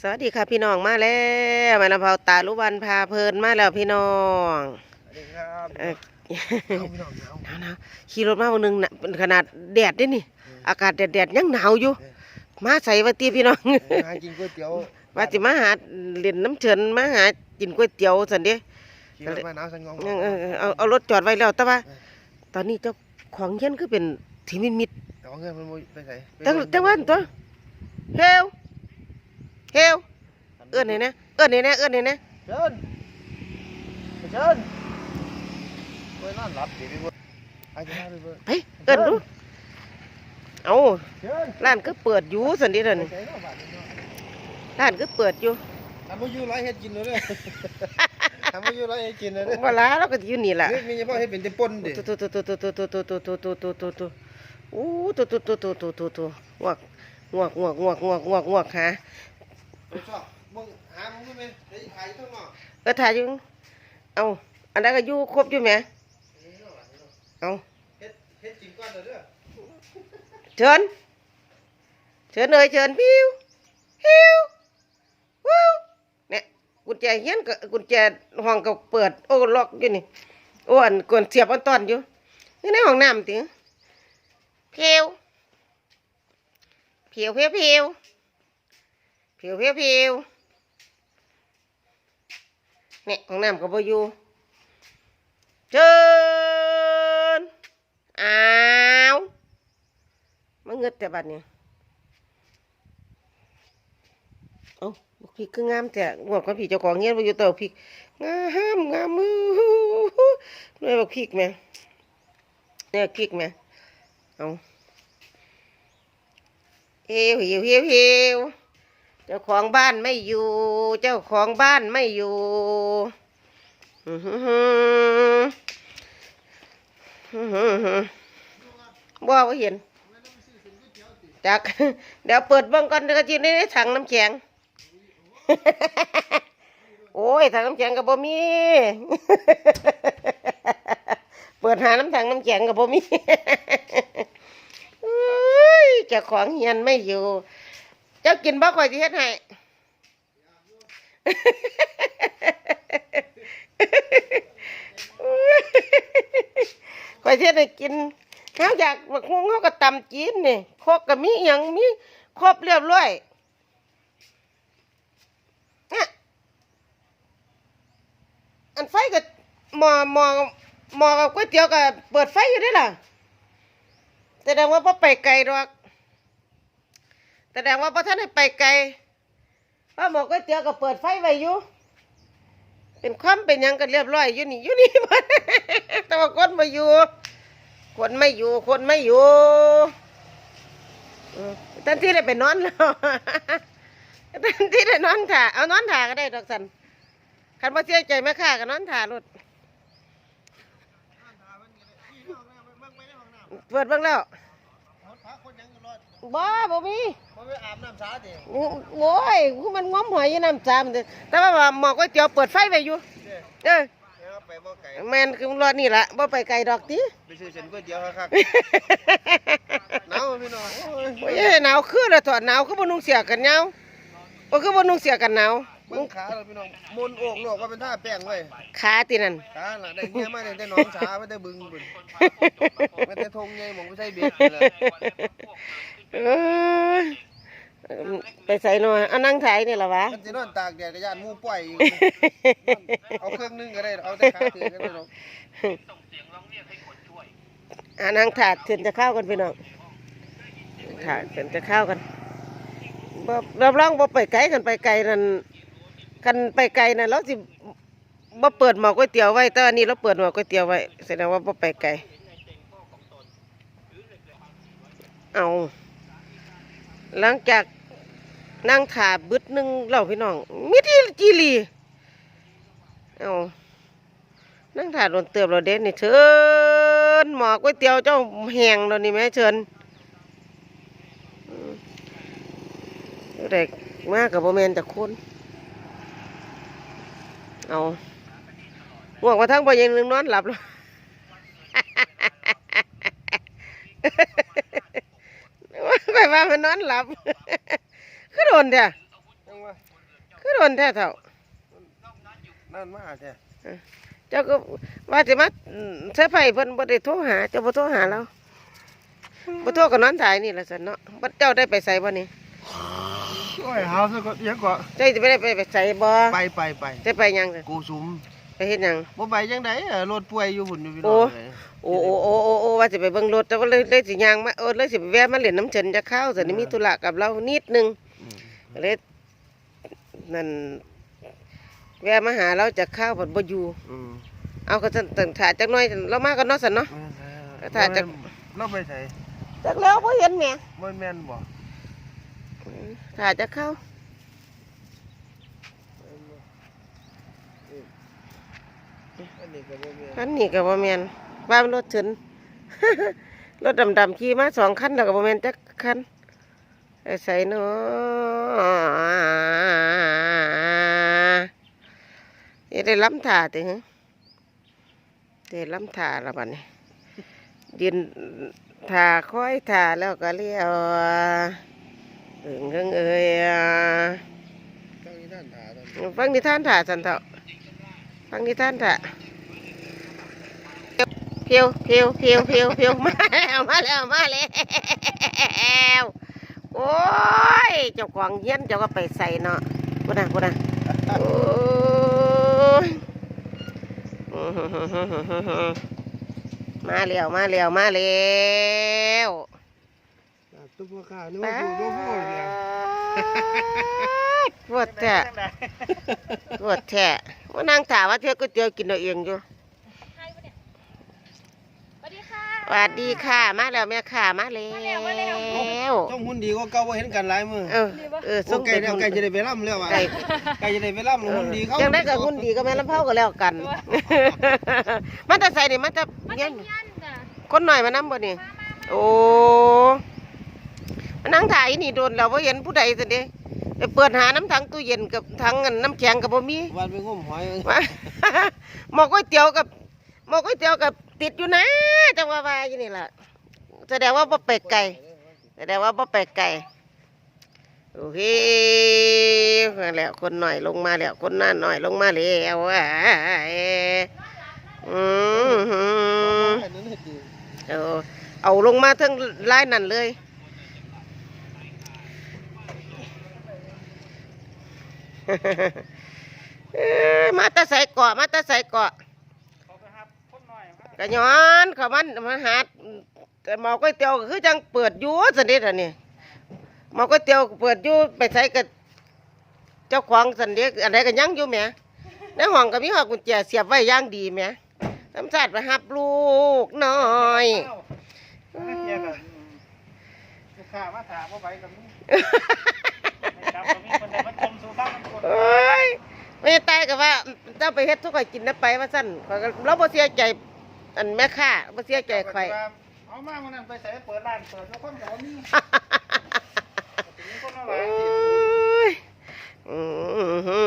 สวัสดีค่ะพี่น้องมาแล้วมาละเผาตาลุวันพาเพลินมาแล้วพี่น้องสวัสดีครับเอ่อเอาพี่น้องเอาหนาวหนาวขี่รถมาวันหนึงน่ะเป็นขนาดแดดเด้นี่ อากาศแดดแดดๆยังหนาวอยู่ มาใส่วัตีพี่น้องหากินก๋วยเตี๋ยวว่าสิมาหาเล่นน้ำเชิญมาหากินก๋วยเตี๋ยวสันเด้ ขี่รถมาหนาวสันงองเออเออเอาเอารถจอดไว้แล้วแต่ว่า ตอนนี้เจ้าของเฮียนคือเป็นทีมิดมิดเอาเงินมันไปใส่จังจังหวันตัวเฮล เฮลเอื้อนไหนนะเอื้อนไหนนะเอื้อนไหนนะเชิญเชิญไปนอนหลับดิพี่บัวไอ้จะมาพี่บัวไปเอื้อนดูเอาเชิญร้านก็เปิดอยู่สันนิษฐานใส่เนาะบาดนี้เนาะร้านก็เปิดอยู่ทำมาอยู่ไรเฮ็ดกินเลยเด้อทำมาอยู่ไรเฮ็ดกินเลยเด้อเวลาเราก็อยู่นี่แหละนี่มีเฉพาะเฮ็ดเป็นแต่ปนดิตัวตัวตัวตัวตัวตัวตัวตัวตัวตัวตัวตัวอู้ตัวตัวตัวตัวตัวตัวตัวงวกงวกงวกงวกงวกงวกงวกฮะไป ชอบมึงหามึงด้ไหมเดี๋ยวถ่ายทั้งนอกเออถ่ายอยู่เอาอันนั้นก็อยู่ครบอยู่ไหมเอาเฮ็ดเฮ็ดกินก่อนเด้อเด้อเชิญเชิญเลยเชิญพิวพิววู้เนี่ยกุญแจเฮียนกับกุญแจห้องก็เปิดโอ้ล็อกอยู่นี่โอ้อันกวนเสียบอันตอนอยู่นี่ในห้องน้ำติพิวพิวพิวพิว พิวพิวพิวเนี่ยห้องน้ำก็บ่อยู่เชิญอ้าวมันเงึดแต่บัดเนี่ยเอ้าบอกพี่คืองามแต่งวดของพี่เจ้าของเงี้ยบ่อยู่เต่าพี่งามงามมือด้วยบอกพี่แม่เนี่ยพี่แม่เอาเฮียวเฮียวเฮวเฮว เจ้าของบ้านไม่อยู่ เจ้าของบ้านไม่อยู่หือหืออื้อหือหือบ่ว่าเห็นจักเดี๋ยวเปิดเบิ่งก่อนก็จีนในถังน้ำแข็ง โอ้ยถังน้ำแข็งกับบ่มี เปิดหาน้ำถังน้ำแข็งกับบ่มีเจ้าของเฮียนไม่อยู่ เจ้ากินบ่ค่อยสิเฮ็ดให้ ข่อยสิเฮ็ดให้กินเฮาอยากบักฮวงเฮาก็ตำจีนนี่ครกก็มีหยังมีครบเรียบร้อยอะอันไฟก็หมอหมอหมอกับก๋วยเตี๋ยวก็เปิดไฟอยู่ด้ล่ะแสดงว่าบ่ไปไกลดอก แสดงว่าบ่ทันได้ไปไกลเพราหมอก๋วยเตี๋ยวก็เปิดไฟไว้อยู่เป็นความเป็นยังกันเรียบร้อยอยู่นี่อยู่นี่มันแต่ว่าคนมาอยู่ คนไม่อยู่ คนไม่อยู่เออทันที่ได้ไปนอนแล้วทันที่ได้นอนถ่าเอานอนถ่าก็ได้ดอกสันคันบ่เสียใจแม่ค่าก็นอนถ่ารถเปิดเบิ่งแล้ว พาคนยังก็รอด บ้าบ่มีบ่ไปอาบน้ำสาดิโอ้ยมันง้อมหอยอยู่น้ำจามเด้อแต่ว่าหมอกก๋วยเตี๋ยวเปิดไฟไว้อยู่เด้อเออเดี๋ยวไปบ่ไก่แม่นคือรอดนี่ละบ่ไปไกลดอกติ ไปซื้อเส้นก๋วยเตี๋ยวครับหนาวพี่น้องโอ้ย โอ้ยหนาวคือละถอดหนาวคือบ่นุ่งเสียกันหนาวบ่คือบ่นุ่งเสียกันหนาว เบิ่งขาเราพี่น้องมนต์โอกโลกว่าเป็นท่าแป้งไว้ขาตินั่นขาน่ะได้เงี้ยมาได้แต่หน้องสาไม่ได้บึงบึงไม่ได้ทงไงหมองไม่ใช่เบ็ดเลยเอ้ยไปใส่หน่อยเอานั่งถ่ายนี่ล่ะวะมันสินอนตากแดดก็ย่านหมู่ป่อยอีกเอาเครื่องนึงก็ได้เอาแต่ขาถือก็ได้หรอกอ่านั่งถ่ายถึงจะเข้ากันพี่น้องถ่ายถึงจะเข้ากันบ่รับรองบ่ไปไกลกันไปไกลนั่น กันไปไกลนั่นเราสิบ่เปิดหม้อก๋วยเตี๋ยวไว้แต่อันนี้เราเปิดหม้อก๋วยเตี๋ยวไว้แสดงว่าบ่ไปไกลเอาหลังจากนั่งถาบึดหนึงเล่าพี่น้องมิที่จีรีเอานั่งถาโดนเติบเราเด่นนี่เชิญหมอก๋วยเตี๋ยวเจ้าแหงเรานี่แม่เชิญเด็กมากกับโบแมนจากคน เอาง่วงมาทั้งบ่ยังนึงนอนหลับแล้วไปว่ามันนอนหลับก็โดนเด้อจังว่าคือโดนแท้เท่านั่นมาแท้เจ้าก็ว่าสิมาอืมเสื้อไผ่เพิ่นบ่ได้โทรหา เจ้าบ่โทรหาเราบ่โทรก็นอนถ่ายนี่ล่ะซั่นเนาะบ่เจ้าได้ไปไสบ่นี่โอ้ยหาซะก็ยังก็เจ้าสิไปได้ไปไปไสบ่ไปไปไปจะไปหยังซั่นกูสุมไปเฮ็ดหยังบ่ไปจังได๋รถป่วยอยู่พุ่นอยู่พี่น้โอ้องเลยโอ้โอ้โอ้โอ้โอ้ว่าสิไปเบิ่งรถแต่ว่าเลยเลยสิย่างมาโอ้เลยสิไปแวะมาเล่นน้ำเฉินจะเข้าซั่นนี่มีธุระกับเรานิดนึงอืมก็เลยนั่นแวะมาหาเราจะเข้าบัดบ่อยู่อืมเอาก็ซั่นตั้งถ่าจักหน่อยเรามากันเนาะซั่นเนาะถ้าจะเราไปไสจักแล้วบ่เห็นแหม่บ่แม่นบ่ ถ่าจะเข้าอันนี้ก็บ่แม่นคันนี้ก็บ่แม่นว่ามันรถเฉิน รถดำๆขี่มาสองคันแล้วก็บ่แม่นจักคันไอ้ใส่เนาะนี่ได้ล้ำถ่าติฮะได้ล้ำถ่าแล้วบัดนี้ยืนถ่าค่อยถ่าแล้วก็เลี้ยว เอิงเอิงเอ้ยอะต้องมีท่านถาตอนฟังนิทานถ่าสันเถอะฟังนิทานถ่าเพียวเพียวเพียวเพียวเพียวมาแล้วมาแล้วมาแล้วโอ้ยเจ้าของเยี่ยนเจ้าก็ไปใส่เนาะพูดนะพูดนะโอ้ยมาแล้วมาแล้วมาแล้ว ตุ๊กข้านึกว่าอยู่โดนพูดเนี่ยปวดแท้ปวดแท้ว่านั่งถามว่าเธอก๋วยเตี๋ยวกินเอาเองอยู่สวัสดีค่ะสวัสดีค่ะมาแล้วแม่ค่ะ มาแล้วมาแล้วมาแล้วต้องหุ่นดีกว่าเก่าบ่เห็นกันหลายมื้อเออเออโอ้ส่งไก่เป็นแล้วหุ่นไก่จะได้ไปร่ำแล้วว่ะไก่ไก่จะได้ไปร่ำหุ่นดีเขายังได้กับหุ่นดีก็แม่ลำเผาก็แล้วกันมาแต่ใส่นี่มาแต่มาเงี้จายกยันน่ะคนหน่อยมานั่บ่นี่มามามาโอ้มา นั่งถ่ายนี่โดนแล้วว่าเห็นผู้ใดสิเด้ไปเปิดหาน้ำถังตู้เย็นกับถังอันน้ำแข็งกับบ่มีวันไปงมหอยว่าหมอก๋วยเตี๋ยวกับหมอก๋วยเตี๋ยวกับติดอยู่นะจังว่าว่าอยู่นี่ล่ะแสดงว่าบ่ไปไกลแสดงว่าบ่ไปไกลโอเคมาแล้วคนหน่อยลงมาแล้วคนหน้าหน่อยลงมาแล้วอะอืมเอาเอาลงมาทั้งไล่นั่นเลย เอ้ย มาตะใส่เกาะมาตะใส่เกาะกระย้อนเขามันมาหาแต่หมอก๋วยเตี๋ยวคือจังเปิดอยู่สนิทอันนี้หมอก๋วยเตี๋ยวเปิดอยู่ไปใส่กับเจ้าของสันเดียอันใดก็ยังอยู่แหมในห้องก็มีห้องกุญแจเสียบไว้ย่างดีแหมทำศาสตร์ไปหับลูกน้อยลูกค้ามาถามว่าไปกับมึง เอ้ยไม่ตายกับว่าเจ้าไปเฮ็ดทุกข่อยกินนะไปว่าสั้นข้อยก็เราบ่เสียใจอันแม่ค้าบ่เสียใจข่อย เอามาวันนั้นไปใส่เปิดร้านเปิดแล้วคนก็บ่มีมีคนเอาหโอลาย้ยอื้อหื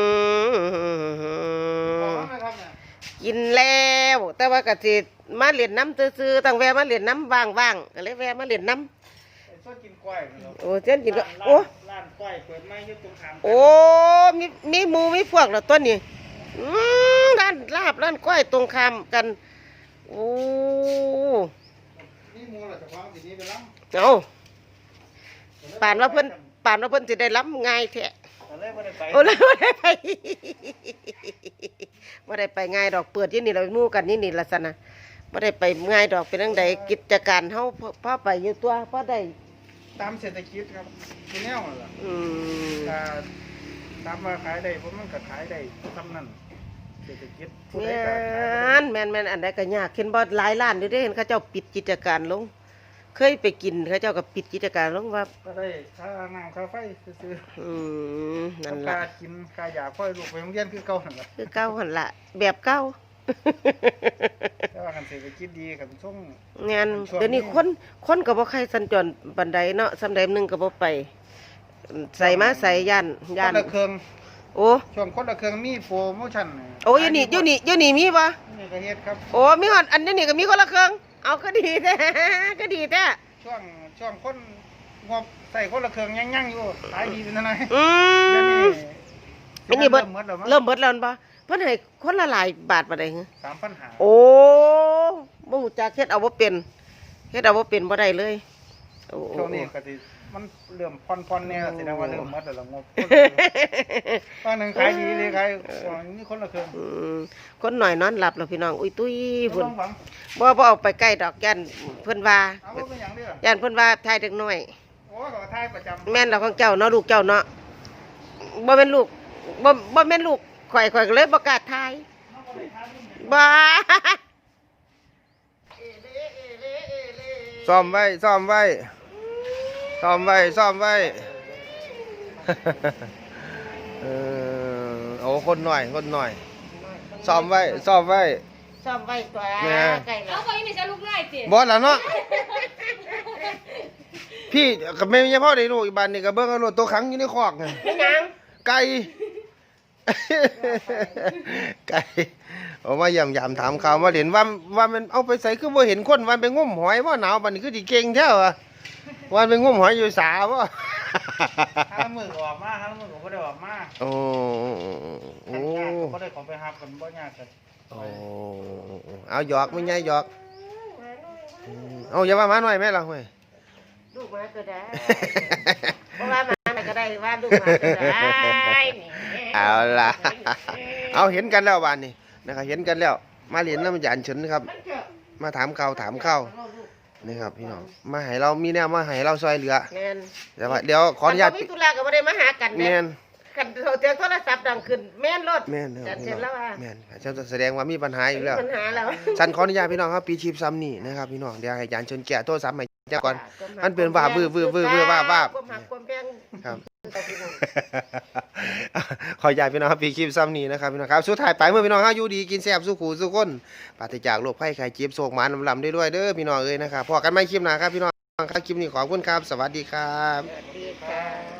บอกอว่าไม่ทำน่ะกินแล้ว แต่ว่าก็สิมาเล่นน้ำซื่อๆตั้งแวะมาเล่นน้ำว่างๆก็เลยแวะมาเล่นน้ไอ้ส้นกินกล้วยนี่เหรอำโอ้เจ้นกินก็โอ้ ร้านกล้วยเปิดไม้อยึดตรงขามโอ้มีมีหมูมีพวกแล้วตัวนี้อืมร้านลาบร้านก้อยตรงข้ามกันโอ้นี่หมูเหรอแต่ความสินี้ไปล้เอาำป่านว่าเพิ่นป่านว่าเพิ่นสิได้รับง่ายแท้ก็เลยบ่ได้ไปโอ้เลยบ่ได้ไปบ่ได้ไปง่ายดอกเปิดที่นี่เราหมู่กันนี่นี่ล่ะซั่นน่ะบ่ได้ไปง่ายดอกเป็นจังใดกิจการเฮาพอพอไปอยู่ตัวพอได้ ตามเศรษฐกิจครับคือแนวนั่นล่ะอืมถ้าตามว่าขายได้ผมมันก็ขายได้ทำนั่นเศรษฐกิจผู้ใดแม่ก็ขายนแม่นแม่นอันใดก็ยากเห็นบ่หลายร้านอยู่เด้เห็นเขาเจ้าปิดกิจการลง เคยไปกินเขาเจ้าก็ปิดกิจการลงว่าก็ได้ค่าน้ำค่าไฟซื้ออืมๆนั่นค่าล่ะกินค่ายาค่อยลูกไปโรงเรียนคือเก่านั่นล่ะ คือเก่าหั่นล่ะแบบเก่า แต่ว่าคันเศรษฐกิจดีคันส่งงานช่วงนี้ เดี๋ยวนี้คนคนก็บ่ใครสัญจรบันไดเนาะสำใดหนึงก็บ่ไป ใส่มาใส่ย่านคย่านนละเครื่องโอ้ช่วงคนละเครื่องมีโปรโมชั่นโอ้ยนี่อยู่นี่อยู่นี่มีบ่นี่ก็เฮ็ดครับ โอ้มีฮอดอันนี้นี่ก็มีคนละเครื่อง เอาก็ดีแท้ ก็ดีแท้ช่วงช่วงคนงบใส่คนละเครื่องยังๆอยู่ขายดีเป็นเท่าไหร่อืเดี๋ยวมนี้อันนี้เบิดเริ่มหมดแล้วมั้งเริ่มเบิดแล้วแม่นบ่ เพิ่นให้คนละหลายบาทบ่ได้หึสามพันหาโอ้บ่ฮู้จักเฮ็ดเอาบ่เป็นเฮ็ดเอาบ่เป็นบ่ได้เลยโอ้โอ้ช่วงโอ้นี้ก็สิมันเริ่มพอนๆเนี่ยแสดงว่าเริ่มหมดแล้วล่ะงบตอนหนึงขายดีเลยขายนี่คนละครึ่งอืมคนหน่อยนอนหลับแล้วพี่น้อง อุ้ยตุ้ยบ่พุ่นต้องหวังบ่บ่เอาไปใกล้ดอกยันเพิ่นว่าเอาบ่เป็นหยังเด้อยันเพิ่นว่าทายเด็กน้อย โอ้ก็ทายประจำแม่นเราของเจ้าเนาะลูกเจ้าเนาะบ่แม่นลูกบ่บ่แม่นลูก ข่อยข่อยก็เลยบ่กล้าทายบ้าซ่อมไว้ซ่อมไว้ซ่อมไว้ซ่อมไว้เออโอ้คนหน่อยคนหน่อยซ่อมไว้ซ่อมไว้ ซ่อมไว้ตัวแม่ใกล้แล้เอาวไปนี่จะลูกไล่ติบอสแล้วเนาะพี่กับแม่ยังพ่อได้ลูกอีกบ้านนี่กับเบิ้งเอารถตัวขังอยู่ในคอกไงเป็นหยังไก่ ไก่เอามาย่ำยำถามข่าวมาเห็นว่าว่ามันเอาไปใส่คือบ่เห็นคนวันไปงมหอยว่าหนาวบัดนี้คือสิเก่งแท้วะวันไปงมหอยอยู่สาบ่ห้ามือออกมาห้ามือก็บ่ได้ออกมาโอ้โอ้ทางญาติก็บ่ได้เขอไปหับกันบ่ยากกันโอ้เอาหยอกไม่ใช่หยอกอืมเอาอย่าว่ามาหน่อยแม่เราเว้ยลูกมาก็ได้บ่ว่ามาก็ได้ว่าลูกมาก็ได้นี่ เอาล่ะ เอาเห็นกันแล้ววันนี้นะครับ เห็นกันแล้ว มาเรียนน้ำยานเฉินครับมันเถอะมาถามข่าวถามข้าวนี่ครับพี่น้อง มาให้เรามีแนวมาให้เราซอยเหลือแม่นเดี๋ยวว่าเดี๋ยวขออนุญาตคับ่มีธุระก็บ่ได้มาหากันแมแม่นคันโทรโทรศัพท์ดังขึ้นแม่นรถแมนเด้อจัดพี่เสร็จน้แล้อวงอะแมนเจ้าจะแสดงว่ามีปัญหาอีกแล้ว ปัญหาแล้วฉันขออนุญาตพี่น้องครับปีชีพซ้ำนี่นะครับพี่น้องเดี๋ยวให้ยานเฉินแกะโทรศัพท์ให้เจ้าก่อน มันเป็นว่าบื้อบื้อบื้อบื้อว่าว่า ความหักความแพงครับต่อพี่น้อง ขออยากพี่น้องครับพี่คลิปซ้ำนี้นะครับพี่น้องครับสุดท้ายไปเมื่อพี่น้องห้าอยู่ดีกินแซ่บสู้ขู่สู้คนปราศจากโรคไข้ไข้เจ็บโศกหมานลำๆได้ด้วยเด้อพี่น้องเอ้ยนะครับพอกันไม่คลิปหนาครับพี่น้องครับคลิปนี้ขอบคุณครับ สวัสดีครับสวัสดีค่ะ